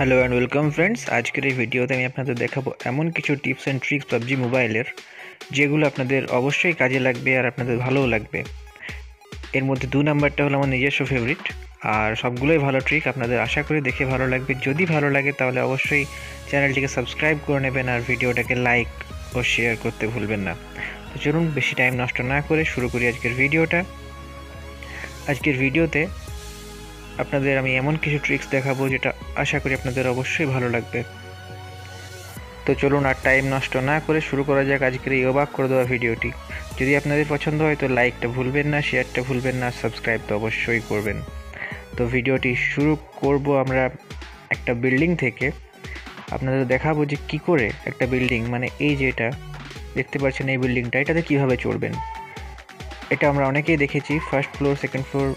Hello and welcome friends আজকের এই ভিডিওতে আমি আপনাদের দেখাবো এমন কিছু টিপস অ্যান্ড ট্রিক্স পাবজি মোবাইলের যেগুলো আপনাদের অবশ্যই কাজে লাগবে আর আপনাদের ভালোও লাগবে। এর মধ্যে দু নাম্বারটা হলো আমার নিজস্ব ফেভারিট আর সবগুলোই ভালো ট্রিক আপনাদের আশা করি দেখে ভালো লাগবে। যদি ভালো লাগে তাহলে অবশ্যই চ্যানেলটিকে সাবস্ক্রাইব করে নেবেন আর ভিডিওটাকে লাইক ও শেয়ার করতে ভুলবেন না। তো চলুন, বেশি টাইম নষ্ট না করে শুরু করি আজকের ভিডিওটা। আজকের ভিডিওতে আপনাদের আমি এমন কিছু ট্রিক্স দেখাবো যেটা আশা করি আপনাদের অবশ্যই ভালো লাগবে। তো চলুন আর টাইম নষ্ট না করে শুরু করা যাক আজকের এই অবাক করে দেওয়া ভিডিওটি যদি আপনাদের পছন্দ হয় তো লাইকটা ভুলবেন না শেয়ারটা ভুলবেন না সাবস্ক্রাইব তো অবশ্যই করবেন। তো ভিডিওটি শুরু করব আমরা একটা বিল্ডিং থেকে। আপনাদের দেখাবো যে কি করে একটা বিল্ডিং মানে এই যেটা দেখতে পাচ্ছেন এই বিল্ডিংটা এটাতে কীভাবে চড়বেন? এটা আমরা অনেকেই দেখেছি ফার্স্ট ফ্লোর সেকেন্ড ফ্লোর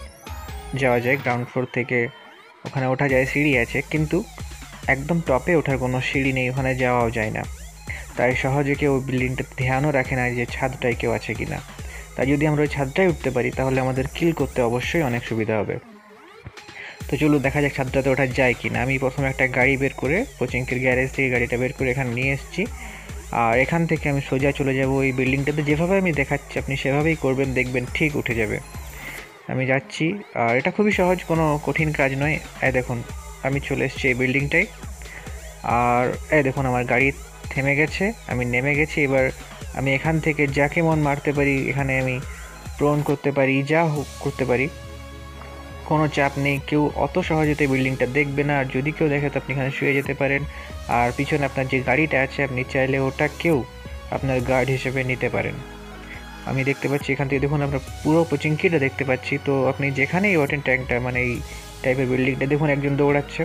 যাওয়া যায় গ্রাউন্ড ফ্লোর থেকে ওখানে ওঠা যায়, সিঁড়ি আছে, কিন্তু একদম টপে ওঠার কোনো সিঁড়ি নেই, ওখানে যাওয়াও যায় না। তাই সহজে কেউ বিল্ডিংটা ধ্যানও রাখে না যে ছাদটায় কেউ আছে কি না তাই যদি আমরা ওই ছাদটায় উঠতে পারি, তাহলে আমাদের কিল করতে অবশ্যই অনেক সুবিধা হবে। তো চলুন, দেখা যাক ছাদটাতে ওঠা যায় কি না আমি প্রথমে একটা গাড়ি বের করে, কোচিংকের গ্যারেজ থেকে গাড়িটা বের করে এখানে নিয়ে এসেছি। আর এখান থেকে আমি সোজা চলে যাব ওই বিল্ডিংটাতে যেভাবে আমি দেখাচ্ছি, আপনি সেভাবেই করবেন, দেখবেন ঠিক উঠে যাবে। আমি যাচ্ছি। আর এটা খুবই সহজ, কোনো কঠিন কাজ নয়। এই দেখুন, আমি চলে এসেছি এই বিল্ডিংটায়। আর এই দেখুন, আমার গাড়ি থেমে গেছে, আমি নেমে গেছি। এবার আমি এখান থেকে যাকে মন মারতে পারি, এখানে আমি প্রণ করতে পারি, যা করতে পারি। কোনো চাপ নেই, কেউ অত সহজেতে বিল্ডিংটা দেখবে না। আর যদি কেউ দেখে, তো আপনি এখানে শুয়ে যেতে পারেন। আর পিছনে আপনার যে গাড়িটা আছে, আপনি চাইলে ওটা কেউ আপনার গার্ড হিসেবে নিতে পারেন। আমি দেখতে পাচ্ছি এখান থেকে, দেখুন আমরা পুরো কোচিংকিটা দেখতে পাচ্ছি। তো আপনি যেখানেই ওঠেন ট্যাঙ্কটা মানে এই টাইপের বিল্ডিংটা দেখুন একজন দৌড়াচ্ছে।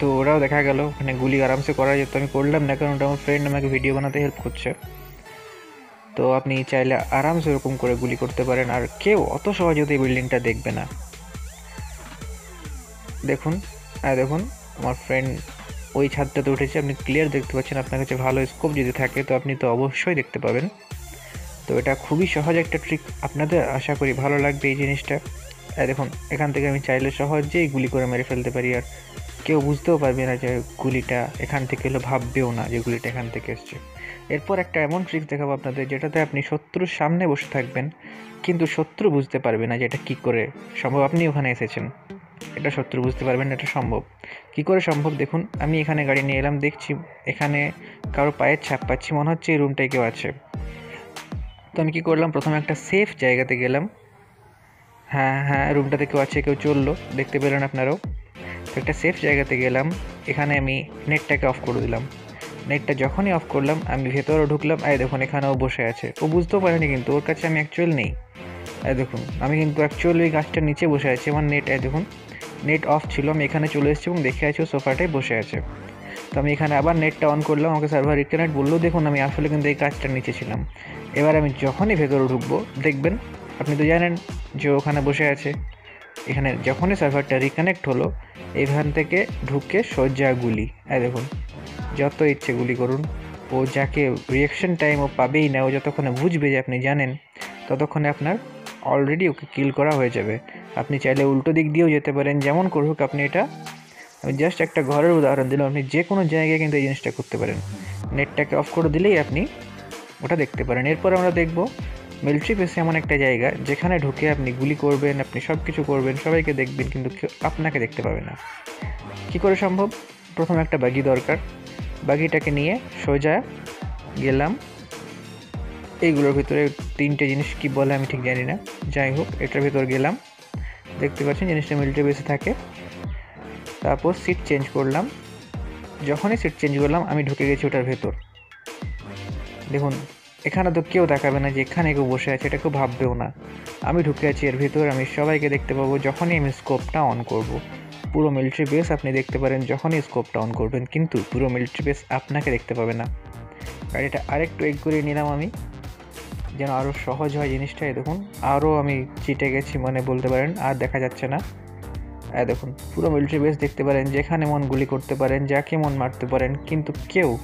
তো ওরাও দেখা গেল, ওখানে গুলি আরামসে করা যেত। আমি করলাম না, কারণ ওটা আমার ফ্রেন্ড আমাকে ভিডিও বানাতে হেল্প করছে। তো আপনি চাইলে আরামসে এরকম করে গুলি করতে পারেন, আর কেউ অত সহজে এই বিল্ডিংটা দেখবে না। দেখুন হ্যাঁ দেখুন, আমার ফ্রেন্ড ওই ছাদটাতে উঠেছে। আপনি ক্লিয়ার দেখতে পাচ্ছেন আপনার কাছে ভালো স্কোপ যদি থাকে, তো আপনি তো অবশ্যই দেখতে পাবেন। তো এটা খুবই সহজ একটা ট্রিক আপনাদের আশা করি ভালো লাগবে এই জিনিসটা। দেখুন, এখান থেকে আমি চাইলে সহজেই গুলি করে মেরে ফেলতে পারি। আর কেউ বুঝতেও পারবে না যে গুলিটা এখান থেকে এলো, ভাববেও না যে গুলিটা এখান থেকে এসছে। এরপর একটা এমন ট্রিক দেখাবো আপনাদের, যেটাতে আপনি শত্রুর সামনে বসে থাকবেন, কিন্তু শত্রু বুঝতে পারবে না যে এটা কী করে সম্ভব। আপনি ওখানে এসেছেন। এটা শত্রু বুঝতে পারবেন এটা সম্ভব। কি করে সম্ভব? দেখুন, আমি এখানে গাড়ি নিয়ে এলাম, দেখছি এখানে কারও পায়ের ছাপ পাচ্ছি, মনে হচ্ছে এই রুমটায় কেউ আছে। তো আমি কি করলাম? প্রথমে একটা সেফ জায়গাতে গেলাম। হ্যাঁ হ্যাঁ রুমটাতে কেউ আছে, কেউ চলল, দেখতে পেলেন আপনারাও। তো একটা সেফ জায়গাতে গেলাম, এখানে আমি নেটটাকে অফ করে দিলাম। নেটটা যখনই অফ করলাম, আমি ভেতরে ঢুকলাম আয় দেখুন, এখানেও বসে আছে। ও বুঝতেও পারেনি কিন্তু, ওর কাছে আমি অ্যাকচুয়াল নেই। আয় দেখুন, আমি কিন্তু অ্যাকচুয়ালি ওই গাছটার নিচে বসে আছি, আমার নেট আয় দেখুন। নেট অফ ছিল, আমি এখানে চলে এসেছি এবং দেখে আছি ও সোফাটায় বসে আছে। তো আমি এখানে আবার নেটটা অন করলাম, আমাকে সার্ভার রিকানেক্ট বলল, দেখুন, আমি আসলে কিন্তু এই কাজটার নিচে ছিলাম। এবার আমি যখনই ভেতরে ঢুকবো, দেখবেন, আপনি তো জানেন যে ওখানে বসে আছে। এখানে যখনই সার্ভারটা রিকানেক্ট হলো, এখান থেকে ঢুকে সোজা গুলি। হ্যাঁ দেখুন, যত ইচ্ছে গুলি করুন। ও যাকে রিয়াকশন টাইম ও পাবেই না, ও যতক্ষণে বুঝবে যে আপনি জানেন, ততক্ষণে আপনার অলরেডি ওকে কিল করা হয়ে যাবে। আপনি চাইলে উল্টো দিক দিয়েও যেতে পারেন, যেমন করুক আপনি এটা। আমি জাস্ট একটা ঘরের উদাহরণ দিলাম, আপনি যে কোনো জায়গায় কিন্তু এই জিনিসটা করতে পারেন। নেটটাকে অফ করে দিলেই আপনি ওটা দেখতে পারেন। এরপর আমরা দেখব মিলিটারি বেসে এমন একটা জায়গা, যেখানে ঢুকে আপনি গুলি করবেন, আপনি সব কিছু করবেন, সবাইকে দেখবেন, কিন্তু আপনাকে দেখতে পাবে না। কি করে সম্ভব? প্রথম একটা বাগি দরকার। বাগিটাকে নিয়ে সোজা গেলাম। এইগুলোর ভিতরে তিনটে জিনিস কি বলে আমি ঠিক জানি না। যাই হোক, এটার ভিতর গেলাম। দেখতে পাচ্ছেন জিনিসটা মিলিটারি বেসে থাকে। তারপর সিট চেঞ্জ করলাম। যখনই সিট চেঞ্জ করলাম, আমি ঢুকে গেছি ওটার ভেতর। দেখুন, এখানে তো কেউ দেখাবে না যে এখানে কেউ বসে আছে, এটা কেউ ভাববেও না। আমি ঢুকে আছি এর ভেতর, আমি সবাইকে দেখতে পাবো যখনই আমি স্কোপটা অন করব। পুরো মিলিটারি বেস আপনি দেখতে পারেন যখনই স্কোপটা অন করবেন, কিন্তু পুরো মিলিটারি বেস আপনাকে দেখতে পাবে না। গাড়িটা আরেকটু এগ করে নিলাম আমি। যেন আরও সহজ হয় জিনিসটা দেখুন। আরও আমি চিটে গেছি মানে বলতে পারেন, আর দেখা যাচ্ছে না। দেখুন, পুরো মিলিটারি বেস দেখতে পারেন, যেখানে মন গুলি করতে পারেন, যাকে মন মারতে পারেন, কিন্তু কেউ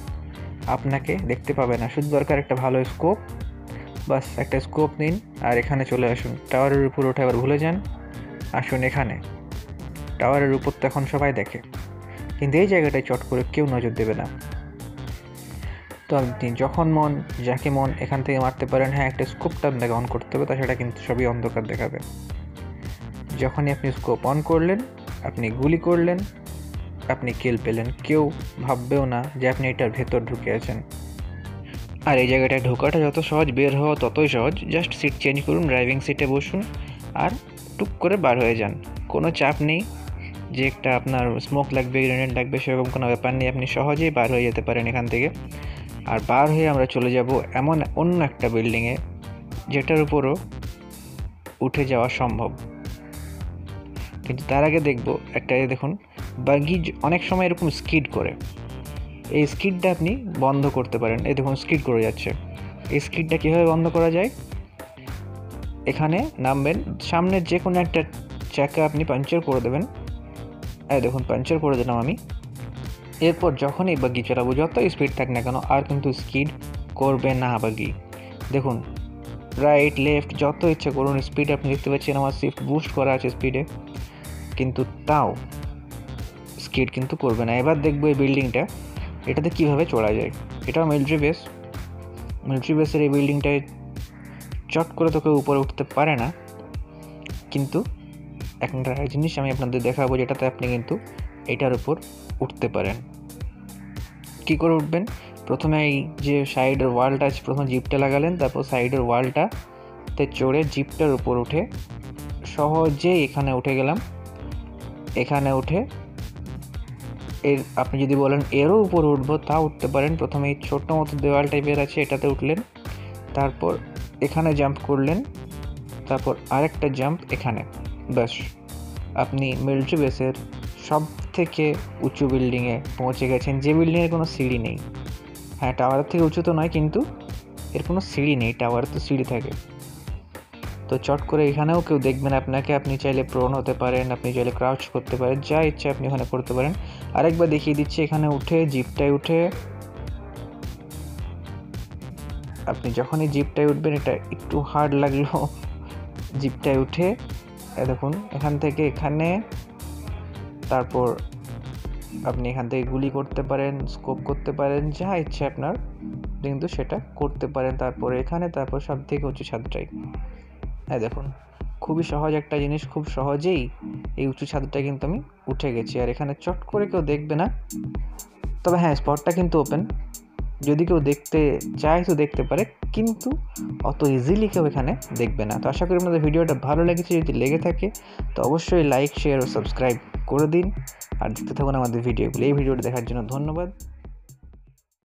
আপনাকে দেখতে পাবে না। শুধু দরকার একটা ভালো স্কোপ বাস, একটা স্কোপ নিন, আর এখানে চলে আসুন। টাওয়ারের উপর ওঠে আবার ভুলে যান। আসুন এখানে। টাওয়ারের উপর তো এখন সবাই দেখে। কিন্তু এই জায়গাটায় চট করে কেউ নজর দেবে না। তো আপনি যখন মন, যাকে মন, এখান থেকে মারতে পারেন হ্যাঁ একটা স্কোপটা আপনাকে অন করতে হবে তাছাড়া কিন্তু সবই অন্ধকার দেখাবে। যখনই আপনি স্কোপ অন করলেন, আপনি গুলি করলেন, আপনি কিল পেলেন, কেউ ভাববেও না যে আপনি এটার ভেতর ঢুকে আছেন। আর এই জায়গাটায় ঢোকাটা যত সহজ, বের হওয়া ততই সহজ জাস্ট সিট চেঞ্জ করুন ড্রাইভিং সিটে বসুন, আর টুক করে বার হয়ে যান। কোনো চাপ নেই যে একটা আপনার স্মোক লাগবে গ্রেনেড লাগবে, সেরকম কোনো ব্যাপার নেই, আপনি সহজেই বার হয়ে যেতে পারেন এখান থেকে। আর বার হয়ে আমরা চলে যাব এমন অন্য একটা বিল্ডিংয়ে যেটার উপরও উঠে যাওয়া সম্ভব। কিন্তু তার আগে দেখব একটা দেখুন বাগি অনেক সময় এরকম স্কিড করে। এই স্কিডটা আপনি বন্ধ করতে পারেন। এই দেখুন স্কিড করে যাচ্ছে। এই স্কিডটা কীভাবে বন্ধ করা যায়? এখানে নামবেন। সামনের যে কোনো একটা চাকা আপনি পাঞ্চার করে দেবেন। এই দেখুন পাঞ্চার করে দিলাম আমি। এরপর যখনই বাগি চালাবো যত স্পিড থাক না কেন, আর কিন্তু স্কিড করবে না বাগি। দেখুন রাইট লেফট যত ইচ্ছে করুন স্পিড আপনি দেখতে পাচ্ছেন, আমার শিফট বুস্ট করা আছে স্পিডে কিন্তু তাও স্কিড কিন্তু করবে না। এবার দেখব এই বিল্ডিংটা এটাতে কীভাবে চড়া যায়? এটাও মিলিটারি বেস মিলিটারি বেসের এই বিল্ডিংটায় চট করে তো কেউ উপরে উঠতে পারে না। কিন্তু একটা জিনিস আমি আপনাদের দেখাবো, যেটাতে আপনি কিন্তু এটার উপর উঠতে পারেন। কি করে উঠবেন? প্রথমে এই যে সাইডের ওয়ালটা আছে, প্রথমে জিপটা লাগালেন, তারপর সাইডের ওয়ালটাতে চড়ে জিপটার উপর উঠে সহজেই এখানে উঠে গেলাম। এখানে উঠে এর, আপনি যদি বলেন এরও উপর উঠবো, তা উঠতে পারেন। প্রথমে এই ছোট্ট মতো দেওয়াল টাইপের আছে, এটাতে উঠলেন। তারপর এখানে জাম্প করলেন, তারপর আরেকটা জাম্প এখানে। ব্যাস, আপনি মিলিটারি বেসের সব থেকে উঁচু বিল্ডিংয়ে পৌঁছে গেছেন, যে বিল্ডিংয়ের কোনো সিঁড়ি নেই। হ্যাঁ টাওয়ারের থেকে উঁচু তো নয়, কিন্তু এর কোনো সিঁড়ি নেই টাওয়ারে তো সিঁড়ি থাকে। তো চট করে এখানেও কেউ দেখবেন আপনাকে, আপনি চাইলে প্রোন হতে পারেন, আপনি চাইলে ক্রাউচ করতে পারেন, যা ইচ্ছে আপনি ওখানে করতে পারেন। আরেকবার দেখিয়ে দিচ্ছি, এখানে উঠে জিপটায় উঠে আপনি যখনই জিপটায় উঠবেন, এটা একটু হার্ড লাগল জিপটায় উঠে দেখুন, এখান থেকে এখানে তারপর আপনি এখান থেকে গুলি করতে পারেন স্কোপ করতে পারেন, যা ইচ্ছে আপনার, কিন্তু সেটা করতে পারেন। তারপর এখানে, তারপর সব থেকে উঁচু ছাদটাই হ্যাঁ দেখুন, খুবই সহজ একটা জিনিস, খুব সহজেই এই উঁচু ছাদটা কিন্তু আমি উঠে গেছি। আর এখানে চট করে কেউ দেখবে না, তবে হ্যাঁ স্পটটা কিন্তু ওপেন যদি কেউ দেখতে চায় তো দেখতে পারে, কিন্তু অত ইজিলি কেউ এখানে দেখবে না। তো আশা করি আপনাদের ভিডিওটা ভালো লেগেছে। যদি লেগে থাকে, তো অবশ্যই লাইক শেয়ার ও সাবস্ক্রাইব করে দিন। আর দেখতে থাকুন আমাদের ভিডিওগুলো। এই ভিডিওটি দেখার জন্য ধন্যবাদ।